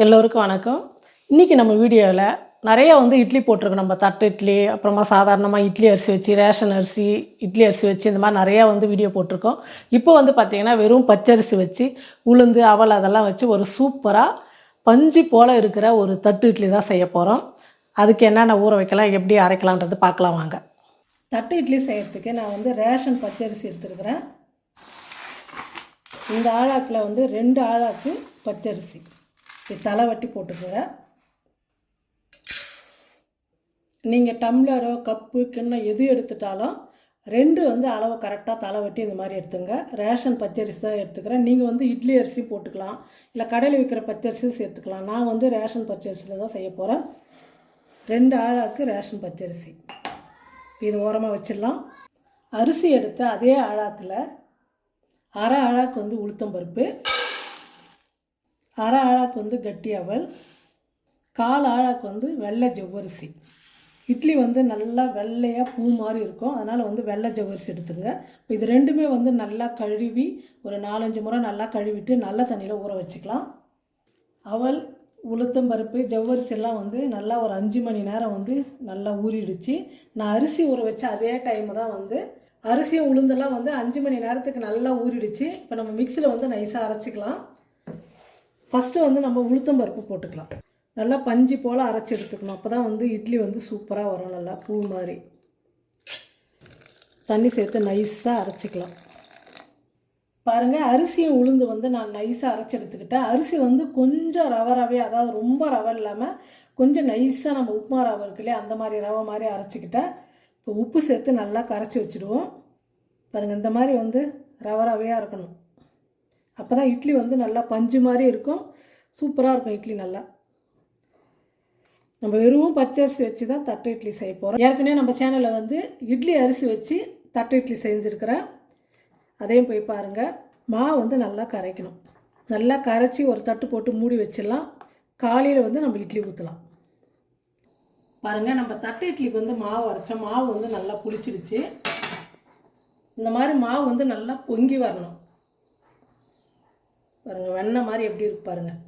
எல்லோருக்கும் வணக்கம். இன்றைக்கி நம்ம வீடியோவில் நிறைய வந்து இட்லி போட்டிருக்கோம் நம்ம தட்டு இட்லி அப்புறமா சாதாரணமாக இட்லி அரிசி வச்சு ரேஷன் அரிசி இட்லி அரிசி வச்சு இந்த மாதிரி நிறையா வந்து வீடியோ போட்டிருக்கோம். இப்போ வந்து பார்த்திங்கன்னா வெறும் பச்சரிசி வச்சு உளுந்து அவல் அதெல்லாம் வச்சு ஒரு சூப்பராக பஞ்சு போல் இருக்கிற ஒரு தட்டு இட்லி தான் செய்ய போகிறோம் அதுக்கு என்னென்ன ஊற வைக்கலாம் எப்படி அரைக்கலான்றது பார்க்கலாம் வாங்க. தட்டு இட்லி செய்கிறதுக்கு நான் வந்து ரேஷன் பச்சரிசி எடுத்துருக்குறேன். இந்த ஆழாக்கில் வந்து ரெண்டு ஆழாக்கு பச்சரிசி. இது தலை வட்டி போட்டுக்கோங்க. நீங்கள் டம்ளரோ கப்பு கிண்ணம் எது எடுத்துட்டாலும் ரெண்டு வந்து அளவு கரெக்டாக தலை வட்டி இந்த மாதிரி எடுத்துங்க. ரேஷன் பச்சரிசி தான் எடுத்துக்கிறேன். நீங்கள் வந்து இட்லி அரிசி போட்டுக்கலாம். இல்லை கடையில் விற்கிற பச்சரிசி சேர்த்துக்கலாம். நான் வந்து ரேஷன் பச்சரிசியில் தான் செய்ய போகிறேன் ரெண்டு ஆழாக்கு ரேஷன் பச்சரிசி. இது ஓரமாக வச்சிடலாம். அரிசி எடுத்த அதே ஆழாக்கில் அரை ஆழாக்கு வந்து உளுத்தம் பருப்பு. அரை ஆழாக்கு வந்து கட்டி அவல் கால் ஆழாக்கு வந்து வெள்ளை ஜவ்வரிசி. இட்லி வந்து நல்லா வெள்ளையாக பூ மாதிரி இருக்கும். அதனால் வந்து வெள்ளை ஜவ்வரிசி எடுத்துங்க இப்போ இது ரெண்டுமே வந்து நல்லா கழுவி ஒரு நாலஞ்சு முறை நல்லா கழுவிட்டு நல்ல தண்ணியில் ஊற வச்சுக்கலாம். அவல் உளுத்தம் பருப்பு ஜவ்வரிசியெல்லாம் வந்து நல்லா ஒரு அஞ்சு மணி நேரம் வந்து நல்லா ஊறிடுச்சு. நான் அரிசி ஊற வச்ச அதே டைம் தான் வந்து அரிசியும் உளுந்தெல்லாம் வந்து அஞ்சு மணி நேரத்துக்கு நல்லா ஊறிடுச்சு. இப்போ நம்ம மிக்சியில் வந்து நைஸாக அரைச்சிக்கலாம். ஃபஸ்ட்டு வந்து நம்ம உளுத்தம் பருப்பு போட்டுக்கலாம். நல்லா பஞ்சு போல் அரைச்சி எடுத்துக்கணும். அப்போ தான் வந்து இட்லி வந்து சூப்பராக வரும் நல்லா பூ மாதிரி. தண்ணி சேர்த்து நைஸாக அரைச்சிக்கலாம். பாருங்கள் அரிசியும் உளுந்து வந்து நான் நைஸாக அரைச்சி எடுத்துக்கிட்டேன். அரிசி வந்து கொஞ்சம் ரவை அதாவது ரொம்ப ரவை இல்லாமல் கொஞ்சம் நைஸாக நம்ம உப்புமா ரவை இருக்கு இல்லையா அந்த மாதிரி ரவை மாதிரி அரைச்சிக்கிட்டேன். இப்போ உப்பு சேர்த்து நல்லா கரைச்சி வச்சுடுவோம். பாருங்கள் இந்த மாதிரி வந்து ரவை ரவையாக இருக்கணும். அப்போ தான் இட்லி வந்து நல்லா பஞ்சு மாதிரி இருக்கும். சூப்பராக இருக்கும் இட்லி நல்லா. நம்ம வெறும் பச்சை அரிசி வச்சு தான் தட்டை இட்லி செய்ய போகிறோம் ஏற்கனவே நம்ம சேனலில் வந்து இட்லி அரிசி வச்சு தட்டை இட்லி செஞ்சுருக்கிறேன். அதையும் போய் பாருங்கள் மாவு வந்து நல்லா கரைக்கணும். நல்லா கரைச்சி ஒரு தட்டு போட்டு மூடி வச்சிடலாம். காலையில் வந்து நம்ம இட்லி ஊற்றலாம் பாருங்கள் நம்ம தட்டை இட்லிக்கு வந்து மாவு அரைச்சோம். மாவு வந்து நல்லா புளிச்சிடுச்சு. இந்த மாதிரி மாவு வந்து நல்லா பொங்கி வரணும். பாருங்கள் வெண்ணெய் மாதிரி எப்படி இருக்கு பாருங்கள்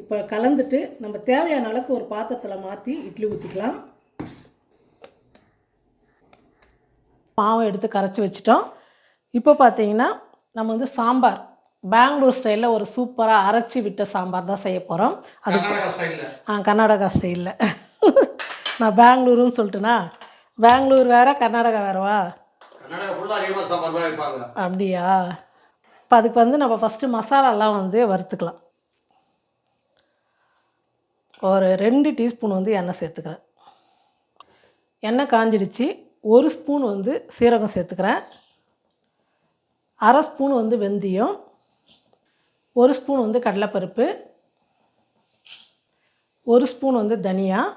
இப்போ கலந்துட்டு நம்ம தேவையான அளவுக்கு ஒரு பாத்திரத்தில் மாற்றி இட்லி ஊற்றிக்கலாம் மாவை எடுத்து கரைச்சி வச்சிட்டோம். இப்போ பார்த்தீங்கன்னா நம்ம வந்து சாம்பார். பெங்களூர் ஸ்டைலில் ஒரு சூப்பராக அரைச்சி விட்ட சாம்பார் தான் செய்ய போகிறோம் அது கர்நாடகா ஸ்டைலில் ஆ கர்நாடகா ஸ்டைலில் நான் பெங்களூருன்னு சொல்லிட்டுனா? பெங்களூர் வேற கர்நாடகா வேறவா? அப்படியா? இப்போ அதுக்கு வந்து நம்ம ஃபஸ்ட்டு மசாலாலாம் வந்து வறுத்துக்கலாம். ஒரு ரெண்டு டீஸ்பூன் வந்து எண்ணெய் சேர்த்துக்கிறேன். எண்ணெய் காஞ்சிடுச்சு. ஒரு ஸ்பூன் வந்து சீரகம் சேர்த்துக்கிறேன். அரை ஸ்பூன் வந்து வெந்தயம். ஒரு ஸ்பூன் வந்து கடலைப்பருப்பு. ஒரு ஸ்பூன் வந்து தனியா.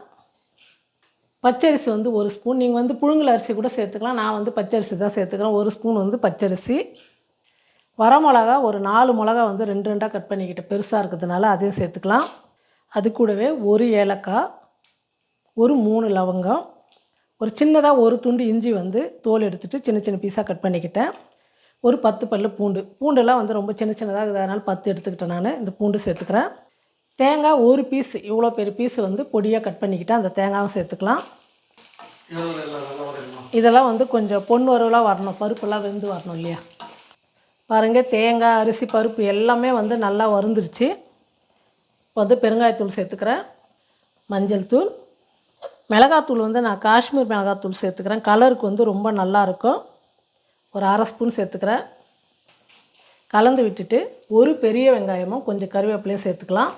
பச்சரிசி வந்து ஒரு ஸ்பூன். நீங்கள் வந்து புழுங்கல் அரிசி கூட சேர்த்துக்கலாம். நான் வந்து பச்சரிசி தான் சேர்த்துக்கிறேன். ஒரு ஸ்பூன் வந்து பச்சரிசி. வரமிளகா ஒரு நாலு மிளகா வந்து ரெண்டு ரெண்டாக கட் பண்ணிக்கிட்டு பெருசாக இருக்கிறதுனால அதையும் சேர்த்துக்கலாம். அது கூடவே ஒரு ஏலக்காய் ஒரு மூணு லவங்கம் ஒரு சின்னதாக ஒரு துண்டு இஞ்சி வந்து தோல் எடுத்துகிட்டு சின்ன சின்ன பீஸாக கட் பண்ணிக்கிட்டேன். ஒரு பத்து பல்லு பூண்டு. பூண்டெல்லாம் வந்து ரொம்ப சின்ன சின்னதாக அதனால் பத்து எடுத்துக்கிட்டேன் நான். இந்த பூண்டு சேர்த்துக்கிறேன். தேங்காய் ஒரு பீஸ் இவ்வளோ பெரிய பீஸ் வந்து பொடியாக கட் பண்ணிக்கிட்டேன். அந்த தேங்காயும் சேர்த்துக்கலாம். இதெல்லாம் வந்து கொஞ்சம் பொன் வரவலாக வரணும். பருப்பெல்லாம் வெந்து வரணும் இல்லையா? பாருங்கள் தேங்காய் அரிசி பருப்பு எல்லாமே வந்து நல்லா வறுந்துருச்சு. இப்போ வந்து பெருங்காயத்தூள் சேர்த்துக்கிறேன். மஞ்சள் தூள். மிளகாத்தூள் வந்து நான் காஷ்மீர் மிளகாத்தூள் சேர்த்துக்கிறேன். கலருக்கு வந்து ரொம்ப நல்லா இருக்கும். ஒரு அரை ஸ்பூன் சேர்த்துக்கிறேன். கலந்து விட்டுட்டு ஒரு பெரிய வெங்காயமும் கொஞ்சம் கருவேப்பிலையும் சேர்த்துக்கலாம்.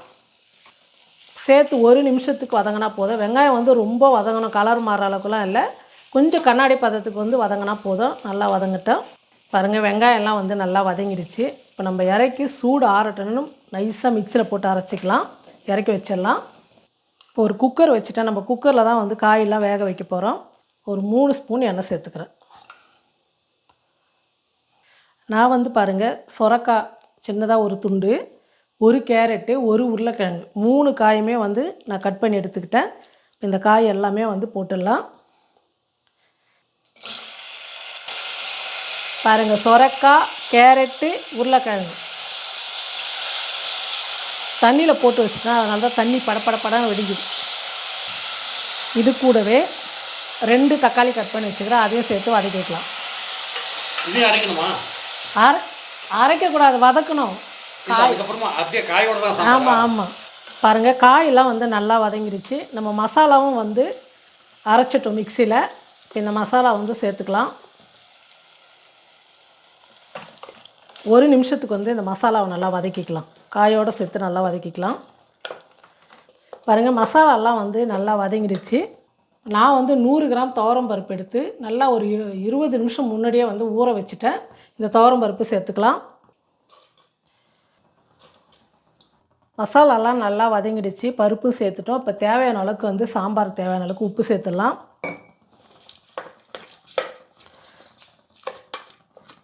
சேர்த்து ஒரு நிமிஷத்துக்கு வதங்கினா போதும். வெங்காயம் வந்து ரொம்ப வதங்கணும். கலர் மாறுற அளவுக்குலாம் இல்லை. கொஞ்சம் கண்ணாடி பதத்துக்கு வந்து வதங்கினா போதும். நல்லா வதங்கட்டும். பாருங்கள் வெங்காயம்லாம் வந்து நல்லா வதங்கிடுச்சு. இப்போ நம்ம இறக்கி சூடு ஆறட்டணும். நைஸாக மிக்சியில் போட்டு அரைச்சிக்கலாம். இறக்கி வச்சிடலாம். இப்போ ஒரு குக்கர் வச்சுட்டா நம்ம குக்கரில் தான் வந்து காயெல்லாம் வேக வைக்க போகிறோம் ஒரு மூணு ஸ்பூன் எண்ணெய் சேர்த்துக்கிறேன். நான் வந்து பாருங்கள் சொரக்காய் சின்னதாக ஒரு துண்டு ஒரு கேரட்டு ஒரு உருளைக்கிழங்கு மூணு காயுமே வந்து நான் கட் பண்ணி எடுத்துக்கிட்டேன். இந்த காய் எல்லாமே வந்து போட்டுடலாம். பாருங்கள் சொரக்காய் கேரட்டு உருளைக்கிழங்கு. தண்ணியில் போட்டு வச்சுட்டா அதனால தான் தண்ணி படபடப்படன்னு வெடிக்குது. இது கூடவே ரெண்டு தக்காளி கட் பண்ணி வச்சுக்கிறேன் அதையும் சேர்த்து வதக்கிக்கலாம் அரை அரைக்கக்கூடாது வதக்கணும். சாம்பார் ஆமாம் ஆமாம் பாருங்கள் காயெல்லாம் வந்து நல்லா வதங்கிடுச்சு நம்ம மசாலாவும் வந்து அரைச்சிட்டோம் மிக்சியில். இந்த மசாலா வந்து சேர்த்துக்கலாம். ஒரு நிமிஷத்துக்கு வந்து இந்த மசாலாவை நல்லா வதக்கிக்கலாம். காயோடு சேர்த்து நல்லா வதக்கிக்கலாம். பாருங்கள் மசாலாலாம் வந்து நல்லா வதங்கிடுச்சு. நான் வந்து நூறு கிராம் துவரம் பருப்பு எடுத்து நல்லா ஒரு இருபது நிமிஷம் முன்னாடியே வந்து ஊற வச்சுட்டேன். இந்த துவரம் பருப்பு சேர்த்துக்கலாம். மசாலாலாம் நல்லா வதங்கிடுச்சு. பருப்பு சேர்த்துட்டோம். இப்போ தேவையான அளவுக்கு வந்து சாம்பார் தேவையான அளவுக்கு உப்பு சேர்த்துடலாம்.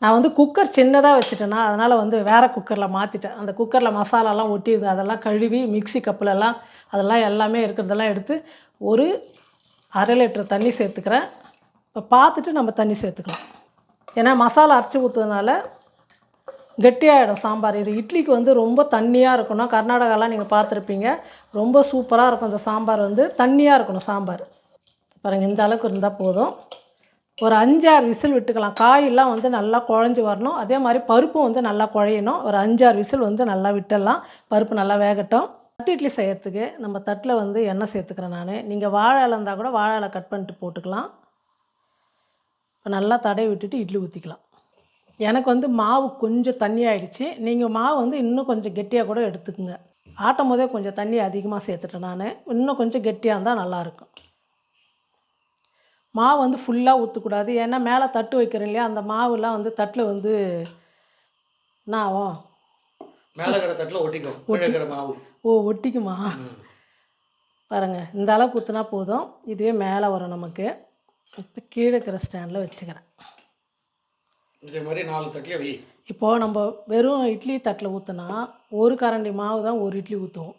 நான் வந்து குக்கர் சின்னதாக வச்சுட்டேன்னா அதனால் வந்து வேறு குக்கரில் மாற்றிட்டேன் அந்த குக்கரில் மசாலாலாம் ஒட்டிடுது அதெல்லாம் கழுவி மிக்ஸி கப்புலலாம் அதெல்லாம் எல்லாமே இருக்கிறதெல்லாம் எடுத்து ஒரு அரை லிட்டர் தண்ணி சேர்த்துக்கிறேன். இப்போ பார்த்துட்டு நம்ம தண்ணி சேர்த்துக்கலாம். ஏன்னா மசாலா அரைச்சி ஊற்றுறதுனால கெட்டியாகிடும் சாம்பார். இது இட்லிக்கு வந்து ரொம்ப தண்ணியாக இருக்கணும். கர்நாடகாலாம் நீங்கள் பார்த்துருப்பீங்க. ரொம்ப சூப்பராக இருக்கும் இந்த சாம்பார் வந்து. தண்ணியாக இருக்கணும் சாம்பார். பாருங்கள் இந்த அளவுக்கு இருந்தால் போதும். ஒரு அஞ்சாறு விசில் விட்டுக்கலாம். காயெல்லாம் வந்து நல்லா குழஞ்சி வரணும். அதே மாதிரி பருப்பும் வந்து நல்லா குழையணும். ஒரு அஞ்சாறு விசில் வந்து நல்லா விட்டுடலாம். பருப்பு நல்லா வேகட்டும். தட்டு இட்லி செய்கிறதுக்கு நம்ம தட்டில் வந்து எண்ணெய் சேர்த்துக்கிறேன் நான். நீங்கள் வாழை இலை இருந்தால் கூட வாழை இலை கட் பண்ணிட்டு போட்டுக்கலாம். இப்போ நல்லா தடவி விட்டுட்டு இட்லி ஊற்றிக்கலாம் எனக்கு வந்து மாவு கொஞ்சம் தண்ணி ஆகிடுச்சி நீங்கள் மாவு வந்து இன்னும் கொஞ்சம் கெட்டியாக கூட எடுத்துக்கோங்க. ஆட்டும் போதே கொஞ்சம் தண்ணி அதிகமாக சேர்த்துட்டேன் நான். இன்னும் கொஞ்சம் கெட்டியாக இருந்தால் நல்லாயிருக்கும் மாவு வந்து ஃபுல்லாக ஊற்றக்கூடாது ஏன்னா மேலே தட்டு வைக்கிறேன் இல்லையா அந்த மாவுலாம் வந்து தட்டில் வந்து என்ன ஆகும்? மேலே இருக்கிற தட்டில் ஒட்டிக்கும். கீழே இருக்கிற மாவு. ஓ ஒட்டிக்குமா? பாருங்கள் இந்த அளவுக்கு ஊற்றினா போதும். இதுவே மேலே வரும் நமக்கு. இப்போ கீழே இருக்கிற ஸ்டாண்டில் வச்சுக்கிறேன். இதே மாதிரி நாலு தட்டிலே வை. இப்போது நம்ம வெறும் இட்லி தட்டில் ஊற்றினா ஒரு கரண்டி மாவு தான் ஒரு இட்லி ஊற்றுவோம்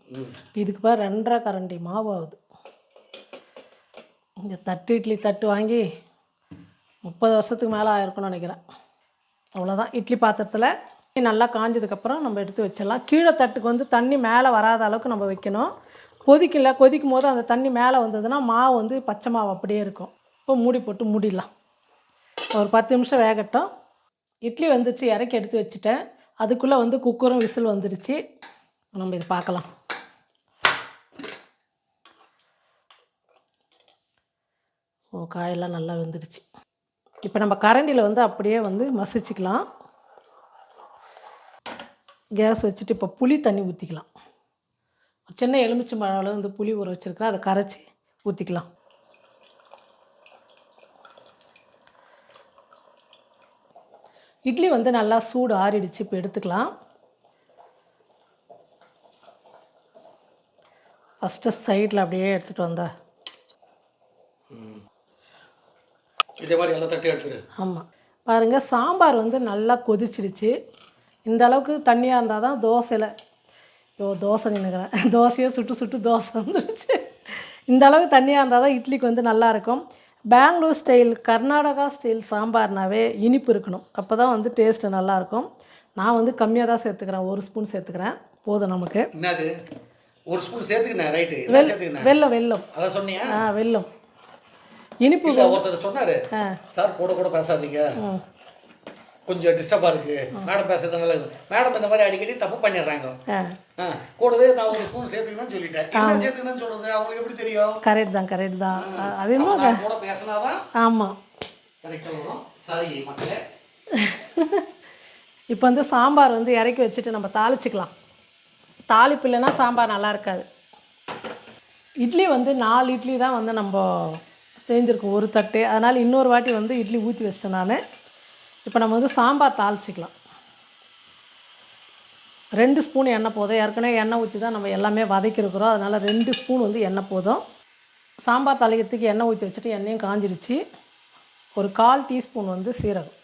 இதுக்கு பாரு ரெண்டரை கரண்டி மாவு ஆகுது. இந்த தட்டு இட்லி தட்டு வாங்கி முப்பது வருஷத்துக்கு மேலே ஆயிருக்கும்னு நினைக்கிறேன். அவ்வளோதான் இட்லி பாத்திரத்தில் நல்லா காஞ்சதுக்கப்புறம் நம்ம எடுத்து வச்சிடலாம். கீழே தட்டுக்கு வந்து தண்ணி மேலே வராத அளவுக்கு நம்ம வைக்கணும். கொதிக்கல கொதிக்கும் போது அந்த தண்ணி மேலே வந்ததுன்னா மாவு வந்து பச்சை மாவு அப்படியே இருக்கும். இப்போ மூடி போட்டு மூடிடலாம். ஒரு பத்து நிமிஷம் வேகட்டும். இட்லி வந்துச்சு இறக்கி எடுத்து வச்சுட்டேன். அதுக்குள்ளே வந்து குக்கரும் விசில் வந்துடுச்சு நம்ம இது பார்க்கலாம் ஓ காயெல்லாம் நல்லா வெந்துடுச்சு. இப்போ நம்ம கரண்டியில் வந்து அப்படியே வந்து மசிச்சுக்கலாம். கேஸ் வச்சுட்டு இப்போ புளி தண்ணி ஊற்றிக்கலாம் சின்ன எலுமிச்சை மழை வந்து புளி ஊற வச்சுருக்கேன் அதை கரைச்சி ஊற்றிக்கலாம் இட்லி வந்து நல்லா சூடு ஆறிடுச்சு. இப்போ எடுத்துக்கலாம். ஃபஸ்ட்டு சைடில் அப்படியே எடுத்துகிட்டு வந்தேன் இதே மாதிரி எல்லா தட்டையும் எடுத்துரு ஆமாம் பாருங்கள் சாம்பார் வந்து நல்லா கொதிச்சிடுச்சு இந்த அளவுக்கு தண்ணியாக இருந்தால் தான் தோசையில் ஐயோ தோசை நினைக்கிறேன் தோசையை சுட்டு சுட்டு தோசை வந்துடுச்சு இந்த அளவுக்கு தண்ணியாக இருந்தால் தான் இட்லிக்கு வந்து நல்லாயிருக்கும் பெங்களூர் ஸ்டைல் கர்நாடகா ஸ்டைல் சாம்பார்னாவே இனிப்பு இருக்கணும். அப்போ தான் வந்து டேஸ்ட்டு நல்லாயிருக்கும் நான் வந்து கம்மியாக தான் சேர்த்துக்கிறேன். ஒரு ஸ்பூன் சேர்த்துக்கிறேன். போதும் நமக்கு. என்னது? ஒரு ஸ்பூன் சேர்த்துக்கினேன் ரைட்டு வெல்லம் வெல்லம். அதை சொன்னியா? ஆ வெல்லம். இனிப்பு ஒருத்தர் சொன்னாரு சார் கூட கூட பேசாதீங்க. கொஞ்சம் டிஸ்டர்பாக இருக்கு. மேடம் பேசுறதுனால மேடம் இந்த மாதிரி அடிக்கடி தப்பு பண்ணிடுறாங்க. கூடவே நான் ஒரு ஸ்பூன் சேர்த்துக்கணும்னு சொல்லிட்டேன். என்ன சேர்த்துக்கணும்னு சொல்றது? அவங்களுக்கு எப்படி தெரியும்? கரெக்ட் தான் கரெக்ட் தான். அது நான் கூட பேசினாதான் ஆமாம் கரெக்டாக வரும். சாரி மக்களே. இப்போ வந்து சாம்பார் வந்து இறக்கி வச்சுட்டு நம்ம தாளிச்சுக்கலாம். தாளிப்பு இல்லைன்னா சாம்பார் நல்லா இருக்காது. இட்லி வந்து நாலு இட்லி தான் வந்து நம்ம செஞ்சுருக்கோம் ஒரு தட்டு. அதனால் இன்னொரு வாட்டி வந்து இட்லி ஊற்றி வச்சிட்டேன் நான். இப்போ நம்ம வந்து சாம்பார் தாளிச்சிக்கலாம். ரெண்டு ஸ்பூன் எண்ணெய் போதும். ஏற்கனவே எண்ணெய் ஊற்றி தான் நம்ம எல்லாமே வதக்கிருக்கிறோம் அதனால் ரெண்டு ஸ்பூன் வந்து எண்ணெய் போதும். சாம்பார் தாளிக்கிறதுக்கு எண்ணெய் ஊற்றி வச்சுட்டு எண்ணெயும் காஞ்சிருச்சு. ஒரு கால் டீஸ்பூன் வந்து சீரகம்.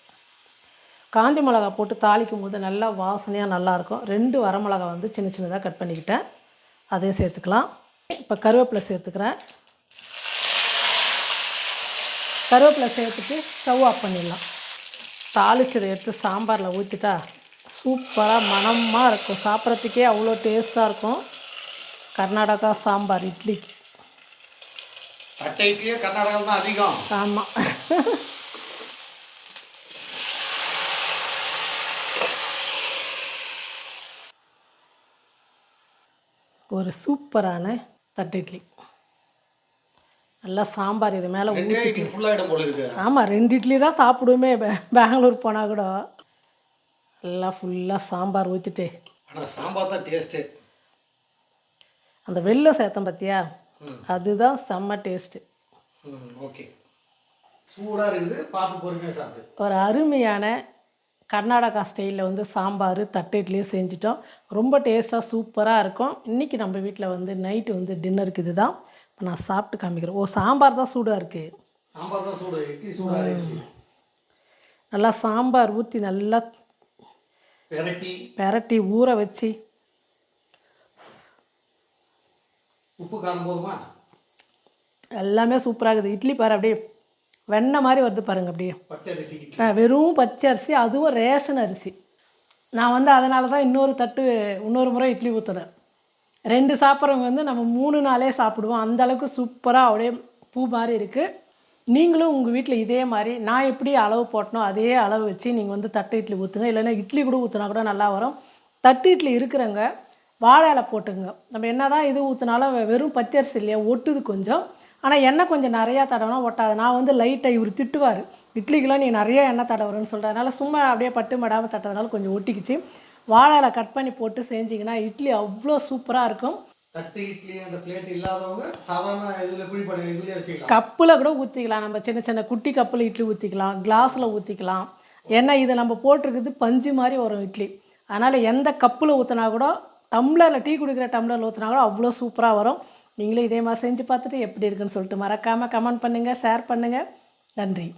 காஞ்ச மிளகா போட்டு தாளிக்கும் போது நல்லா வாசனையாக நல்லாயிருக்கும் ரெண்டு வரமிளகா வந்து சின்ன சின்னதாக கட் பண்ணிக்கிட்டேன். அதையும் சேர்த்துக்கலாம். இப்போ கருவேப்பிலை சேர்த்துக்கிறேன். கருவேப்பிலை சேர்த்துட்டு ஸ்டவ் ஆஃப் பண்ணிடலாம். தாளிச்சதை எடுத்து சாம்பாரில் ஊற்றிட்டா சூப்பராக மணமாக இருக்கும். சாப்பிட்றதுக்கே அவ்வளோ டேஸ்ட்டாக இருக்கும். கர்நாடகா சாம்பார் இட்லிக்கு தட்டை இட்லியே கர்நாடகாவில் தான் அதிகம். ஆமாம் ஒரு சூப்பரான தட்டு இட்லி. நல்லா சாம்பார் இது மேலே இருக்கு. ஆமாம் ரெண்டு இட்லி தான் சாப்பிடுவோமே பெங்களூர் போனால் கூட. நல்லா ஃபுல்லாக சாம்பார் ஊற்றிட்டு ஆனால் சாம்பார் தான் டேஸ்ட்டு அந்த வெள்ளம் சேர்த்தம் பார்த்தியா அதுதான் செம்ம டேஸ்ட்டு ஓகே சூடாக இருக்குது பார்த்து பொறுமையாக சாப்பிட்டு ஒரு அருமையான கர்நாடகா ஸ்டைலில் வந்து சாம்பார் தட்டு இட்லியும் செஞ்சிட்டோம். ரொம்ப டேஸ்ட்டாக சூப்பராக இருக்கும். இன்றைக்கி நம்ம வீட்டில் வந்து நைட்டு வந்து டின்னருக்கு இது தான் இப்போ நான் சாப்பிட்டு காமிக்கிறேன். ஓ சாம்பார் தான் சூடாக இருக்குது சாம்பார் தான் சூடு. இட்லி சூடாக இருந்துச்சு நல்லா சாம்பார் ஊற்றி நல்லா பெரட்டி. பெரட்டி ஊற வச்சு. உப்பு காரம் போதுமா? எல்லாமே சூப்பராக இருக்குது. இட்லி பாரு அப்படியே வெண்ணெய் மாதிரி வருது பாருங்க அப்படியே. ஆ, வெறும் பச்சை அரிசி அதுவும் ரேஷன் அரிசி. நான் வந்து அதனால தான் இன்னொரு தட்டு இன்னொரு முறை இட்லி ஊற்றுறேன் ரெண்டு சாப்பிட்றவங்க வந்து நம்ம மூணு நாளே சாப்பிடுவோம். அந்த அளவுக்கு சூப்பராக அப்படியே பூ மாதிரி இருக்குது நீங்களும் உங்கள் வீட்டில் இதே மாதிரி நான் எப்படி அளவு போட்டனோ அதே அளவு வச்சு நீங்கள் வந்து தட்டு இட்லி ஊற்றுங்க இல்லைன்னா இட்லி கூட ஊற்றினா கூட நல்லா வரும். தட்டு இட்லி இருக்கிறவங்க வாழை இலை போட்டுங்க. நம்ம என்ன தான் இது ஊற்றினாலும் வெறும் பச்சரிசி இல்லையா ஒட்டுது கொஞ்சம். ஆனால் எண்ணெய் கொஞ்சம் நிறையா தடவைனா ஒட்டாது. நான் வந்து லைட்டாக இவர் திட்டுவார். இட்லிக்கெலாம் நீ நிறையா எண்ணெய் தடவுறன்னு சொல்கிறதுனால சும்மா அப்படியே பட்டு மடாமல் தட்டதுனால கொஞ்சம் ஒட்டிக்கிச்சு. வாழை கட் பண்ணி போட்டு செஞ்சிங்கன்னா இட்லி அவ்வளோ சூப்பராக இருக்கும். தட்டு இட்லி அந்த பிளேட் இல்லாதவங்க சாதாரண இதில் குழி பண்ணி இதுலேயே வச்சுக்கலாம். கப்பில் கூட ஊற்றிக்கலாம் நம்ம சின்ன சின்ன குட்டி கப்பில் இட்லி ஊற்றிக்கலாம் கிளாஸில் ஊற்றிக்கலாம் ஏன்னா இது நம்ம போட்டிருக்குது பஞ்சு மாதிரி வரும் இட்லி. அதனால் எந்த கப்பில் ஊற்றினா கூட டம்ளரில் டீ குடிக்கிற டம்ளரில் ஊற்றினா கூட அவ்வளோ சூப்பராக வரும். நீங்களே இதே மாதிரி செஞ்சு பார்த்துட்டு எப்படி இருக்குன்னு சொல்லிட்டு மறக்காமல் கமெண்ட் பண்ணுங்கள் ஷேர் பண்ணுங்கள் நன்றி.